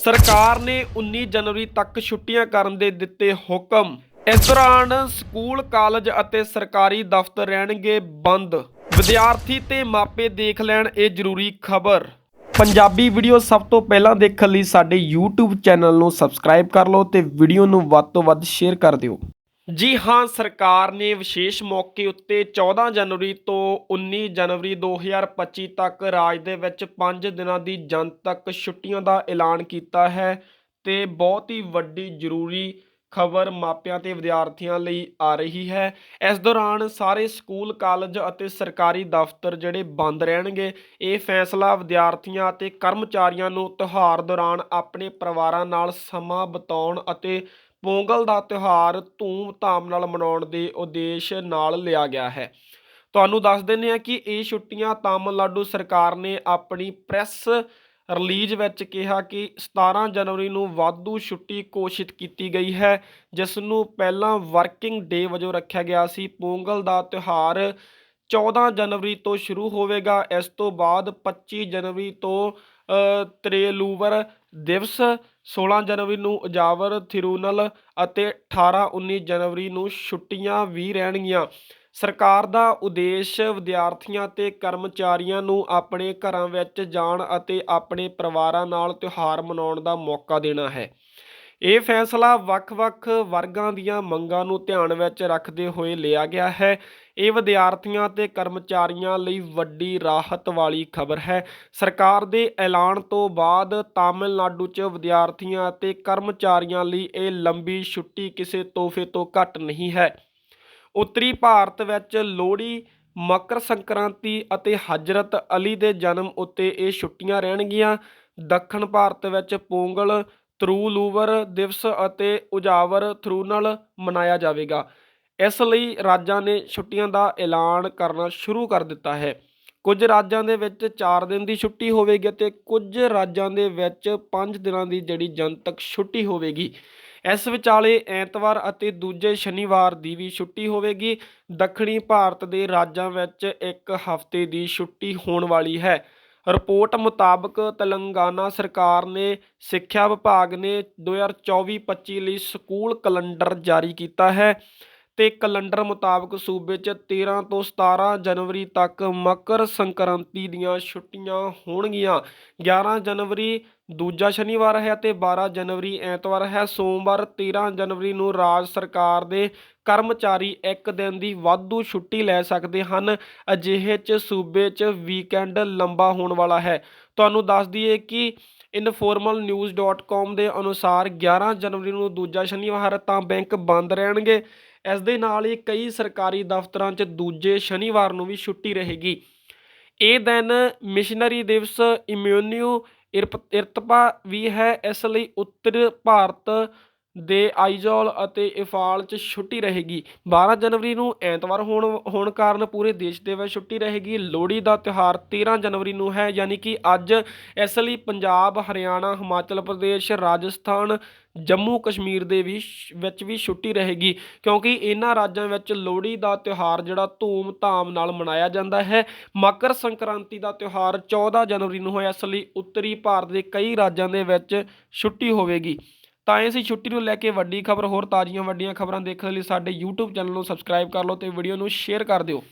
ਸਰਕਾਰ ਨੇ 19 ਜਨਵਰੀ ਤੱਕ ਛੁੱਟੀਆਂ ਕਰਨ ਦੇ ਦਿੱਤੇ ਹੁਕਮ। ਇਸ ਦੌਰਾਨ ਸਕੂਲ, ਕਾਲਜ ਅਤੇ ਸਰਕਾਰੀ ਦਫ਼ਤਰ ਰਹਿਣਗੇ ਬੰਦ। ਵਿਦਿਆਰਥੀ ਤੇ ਮਾਪੇ ਦੇਖ ਲੈਣ ਇਹ ਜ਼ਰੂਰੀ ਖਬਰ। ਪੰਜਾਬੀ ਵੀਡੀਓ ਸਭ ਤੋਂ ਪਹਿਲਾਂ ਦੇਖਣ ਲਈ ਸਾਡੇ YouTube ਚੈਨਲ ਨੂੰ ਸਬਸਕ੍ਰਾਈਬ ਕਰ ਲਓ ਤੇ ਵੀਡੀਓ ਨੂੰ ਵੱਧ ਤੋਂ ਵੱਧ ਸ਼ੇਅਰ ਕਰ ਦਿਓ। ਜੀ ਹਾਂ, ਸਰਕਾਰ ਨੇ ਵਿਸ਼ੇਸ਼ ਮੌਕੇ ਉੱਤੇ 14 ਜਨਵਰੀ ਤੋਂ 19 ਜਨਵਰੀ 2025 ਤੱਕ ਰਾਜ ਦੇ ਵਿੱਚ 5 ਦਿਨਾਂ ਦੀ ਜਨਤਕ ਛੁੱਟੀਆਂ ਦਾ ਐਲਾਨ ਕੀਤਾ ਹੈ ਤੇ ਬਹੁਤ ਹੀ ਵੱਡੀ ਜ਼ਰੂਰੀ ਖਬਰ ਮਾਪਿਆਂ ਤੇ ਵਿਦਿਆਰਥੀਆਂ ਲਈ ਆ ਰਹੀ ਹੈ। ਇਸ ਦੌਰਾਨ ਸਾਰੇ ਸਕੂਲ, ਕਾਲਜ ਅਤੇ ਸਰਕਾਰੀ ਦਫ਼ਤਰ ਜਿਹੜੇ ਬੰਦ ਰਹਿਣਗੇ, ਇਹ ਫੈਸਲਾ ਵਿਦਿਆਰਥੀਆਂ ਅਤੇ ਕਰਮਚਾਰੀਆਂ ਨੂੰ ਤਿਉਹਾਰ ਦੌਰਾਨ ਆਪਣੇ ਪਰਿਵਾਰਾਂ ਨਾਲ ਸਮਾਂ ਬਿਤਾਉਣ ਅਤੇ ਪੋਂਗਲ ਦਾ ਤਿਉਹਾਰ ਧੂਮ-ਧਾਮ ਨਾਲ ਮਨਾਉਣ ਦੇ ਉਦੇਸ਼ ਨਾਲ ਲਿਆ ਗਿਆ ਹੈ। ਤੁਹਾਨੂੰ ਦੱਸ ਦਿੰਦੇ ਹਾਂ ਕਿ ਇਹ ਛੁੱਟੀਆਂ ਤਾਮਿਲਨਾਡੂ ਸਰਕਾਰ ਨੇ ਆਪਣੀ ਪ੍ਰੈਸ ਰਿਲੀਜ਼ ਵਿੱਚ ਕਿਹਾ ਕਿ 17 ਜਨਵਰੀ ਨੂੰ ਵਾਧੂ ਛੁੱਟੀ ਘੋਸ਼ਿਤ ਕੀਤੀ ਗਈ ਹੈ, ਜਿਸ ਨੂੰ ਪਹਿਲਾਂ ਵਰਕਿੰਗ ਡੇ ਵਜੋਂ ਰੱਖਿਆ ਗਿਆ ਸੀ। ਪੋਂਗਲ ਦਾ ਤਿਉਹਾਰ 14 ਜਨਵਰੀ ਤੋਂ ਸ਼ੁਰੂ ਹੋਵੇਗਾ। ਇਸ ਤੋਂ ਬਾਅਦ 25 ਜਨਵਰੀ ਤੋਂ ਤ੍ਰੇਲੂਵਰ ਦਿਵਸ 16 ਜਨਵਰੀ ਨੂੰ ਉਜਾਵਰ, ਥਿਰੂਨਲ ਅਤੇ 18 19 ਜਨਵਰੀ ਨੂੰ ਛੁੱਟੀਆਂ ਵੀ ਰਹਿਣਗੀਆਂ। ਸਰਕਾਰ ਦਾ ਉਦੇਸ਼ ਵਿਦਿਆਰਥੀਆਂ ਤੇ ਕਰਮਚਾਰੀਆਂ ਨੂੰ ਆਪਣੇ ਘਰਾਂ ਵਿੱਚ ਜਾਣ ਅਤੇ ਆਪਣੇ ਪਰਿਵਾਰਾਂ ਨਾਲ ਤਿਉਹਾਰ ਮਨਾਉਣ ਦਾ ਮੌਕਾ ਦੇਣਾ ਹੈ। ਇਹ ਫੈਸਲਾ ਵੱਖ-ਵੱਖ ਵਰਗਾਂ ਦੀਆਂ ਮੰਗਾਂ ਨੂੰ ਧਿਆਨ ਵਿੱਚ ਰੱਖਦੇ ਹੋਏ ਲਿਆ ਗਿਆ ਹੈ। ਇਹ ਵਿਦਿਆਰਥੀਆਂ ਤੇ ਕਰਮਚਾਰੀਆਂ ਲਈ ਵੱਡੀ ਰਾਹਤ ਵਾਲੀ ਖਬਰ ਹੈ। ਸਰਕਾਰ ਦੇ ਐਲਾਨ ਤੋਂ ਬਾਅਦ ਤਾਮਿਲਨਾਡੂ 'ਚ ਵਿਦਿਆਰਥੀਆਂ ਅਤੇ ਕਰਮਚਾਰੀਆਂ ਲਈ ਇਹ ਲੰਬੀ ਛੁੱਟੀ ਕਿਸੇ ਤੋਹਫੇ ਤੋਂ ਘੱਟ ਨਹੀਂ ਹੈ। ਉੱਤਰੀ ਭਾਰਤ ਵਿੱਚ ਲੋਹੜੀ, ਮਕਰ ਸੰਕ੍ਰਾਂਤੀ ਅਤੇ ਹਜ਼ਰਤ ਅਲੀ ਦੇ ਜਨਮ ਉੱਤੇ ਇਹ ਛੁੱਟੀਆਂ ਰਹਿਣਗੀਆਂ। ਦੱਖਣ ਭਾਰਤ ਵਿੱਚ ਪੋਂਗਲ ਤਰੂਲੂਵਰ ਦਿਵਸ ਅਤੇ ਉਜਾਵਰ ਥਰੂਨਲ ਮਨਾਇਆ ਜਾਵੇਗਾ। ਇਸ ਲਈ ਰਾਜਾਂ ਨੇ ਛੁੱਟੀਆਂ ਦਾ ਐਲਾਨ ਕਰਨਾ ਸ਼ੁਰੂ ਕਰ ਦਿੱਤਾ ਹੈ। ਕੁਝ ਰਾਜਾਂ ਦੇ ਵਿੱਚ 4 ਦਿਨ ਦੀ ਛੁੱਟੀ ਹੋਵੇਗੀ ਤੇ ਕੁਝ ਰਾਜਾਂ ਦੇ ਵਿੱਚ 5 ਦਿਨਾਂ ਦੀ ਜਿਹੜੀ ਜਨਤਕ ਛੁੱਟੀ ਹੋਵੇਗੀ। ਇਸ ਵਿਚਾਲੇ ਐਤਵਾਰ ਅਤੇ ਦੂਜੇ ਸ਼ਨੀਵਾਰ ਦੀ ਵੀ ਛੁੱਟੀ ਹੋਵੇਗੀ। ਦੱਖਣੀ ਭਾਰਤ ਦੇ ਰਾਜਾਂ ਵਿੱਚ ਇੱਕ ਹਫ਼ਤੇ ਦੀ ਛੁੱਟੀ ਹੋਣ ਵਾਲੀ ਹੈ। ਰਿਪੋਰਟ ਮੁਤਾਬਕ ਤੇਲੰਗਾਨਾ ਸਰਕਾਰ ਨੇ ਸਿੱਖਿਆ ਵਿਭਾਗ ਨੇ 2024-25 ਲਈ ਸਕੂਲ ਕੈਲੰਡਰ ਜਾਰੀ ਕੀਤਾ ਹੈ ਤੇ ਕੈਲੰਡਰ ਮੁਤਾਬਕ ਸੂਬੇ 'ਚ 13 ਤੋਂ 17 ਜਨਵਰੀ ਤੱਕ ਮਕਰ ਸੰਕ੍ਰਾਂਤੀ ਦੀਆਂ ਛੁੱਟੀਆਂ ਹੋਣਗੀਆਂ। 11 ਜਨਵਰੀ ਦੂਜਾ ਸ਼ਨੀਵਾਰ ਹੈ ਅਤੇ 12 ਜਨਵਰੀ ਐਤਵਾਰ ਹੈ। ਸੋਮਵਾਰ 13 ਜਨਵਰੀ ਨੂੰ ਰਾਜ ਸਰਕਾਰ ਦੇ ਕਰਮਚਾਰੀ ਇੱਕ ਦਿਨ ਦੀ ਵਾਧੂ ਛੁੱਟੀ ਲੈ ਸਕਦੇ ਹਨ। ਅਜਿਹੇ 'ਚ ਸੂਬੇ 'ਚ ਵੀਕਐਂਡ ਲੰਬਾ ਹੋਣ ਵਾਲਾ ਹੈ। ਤੁਹਾਨੂੰ ਦੱਸ ਦਈਏ ਕਿ informalnews.com ਦੇ ਅਨੁਸਾਰ 11 ਜਨਵਰੀ ਨੂੰ ਦੂਜਾ ਸ਼ਨੀਵਾਰ ਤਾਂ ਬੈਂਕ ਬੰਦ ਰਹਿਣਗੇ। ਇਸ ਦੇ ਨਾਲ ਹੀ ਕਈ ਸਰਕਾਰੀ ਦਫ਼ਤਰਾਂ 'ਚ ਦੂਜੇ ਸ਼ਨੀਵਾਰ ਨੂੰ ਵੀ ਛੁੱਟੀ ਰਹੇਗੀ। ਇਹ ਦਿਨ ਮਿਸ਼ਨਰੀ ਦਿਵਸ ਇਮਿਊਨਿਊ ਇਰਤਪਾ ਵੀ ਹੈ। ਇਸ ਲਈ ਉੱਤਰ ਭਾਰਤ ਦੇ ਆਈਜ਼ੋਲ ਅਤੇ ਇਫਾਲ 'ਚ ਛੁੱਟੀ ਰਹੇਗੀ। 12 ਜਨਵਰੀ ਨੂੰ ਐਤਵਾਰ ਹੋਣ ਹੋਣ ਕਾਰਨ ਪੂਰੇ ਦੇਸ਼ ਦੇ ਵਿੱਚ ਛੁੱਟੀ ਰਹੇਗੀ। ਲੋਹੜੀ ਦਾ ਤਿਉਹਾਰ 13 ਜਨਵਰੀ ਨੂੰ ਹੈ, ਯਾਨੀ ਕਿ ਅੱਜ ਇਸ ਲਈ ਪੰਜਾਬ, ਹਰਿਆਣਾ, ਹਿਮਾਚਲ ਪ੍ਰਦੇਸ਼, ਰਾਜਸਥਾਨ, ਜੰਮੂ ਕਸ਼ਮੀਰ ਦੇ ਵੀ ਵਿੱਚ ਵੀ ਛੁੱਟੀ ਰਹੇਗੀ। ਕਿਉਂਕਿ ਇਹਨਾਂ ਰਾਜਾਂ ਵਿੱਚ ਲੋਹੜੀ ਦਾ ਤਿਉਹਾਰ ਜਿਹੜਾ ਧੂਮ-ਧਾਮ ਨਾਲ ਮਨਾਇਆ ਜਾਂਦਾ ਹੈ। ਮਕਰ ਸੰਕ੍ਰਾਂਤੀ ਦਾ ਤਿਉਹਾਰ 14 ਜਨਵਰੀ ਨੂੰ ਹੋਇਆ, ਇਸ ਲਈ ਉੱਤਰੀ ਭਾਰਤ ਦੇ ਕਈ ਰਾਜਾਂ ਦੇ ਵਿੱਚ ਛੁੱਟੀ ਹੋਵੇਗੀ। ਤਾਂ ਇਹ ਸੀ ਛੁੱਟੀ ਨੂੰ ਲੈ ਕੇ ਵੱਡੀ ਖਬਰ, ਹੋਰ ਤਾਜ਼ੀਆਂ ਵੱਡੀਆਂ ਖਬਰਾਂ ਦੇਖਣ ਲਈ ਸਾਡੇ YouTube ਚੈਨਲ ਨੂੰ ਸਬਸਕ੍ਰਾਈਬ ਕਰ ਲਓ ਤੇ ਵੀਡੀਓ ਨੂੰ ਸ਼ੇਅਰ ਕਰ ਦਿਓ।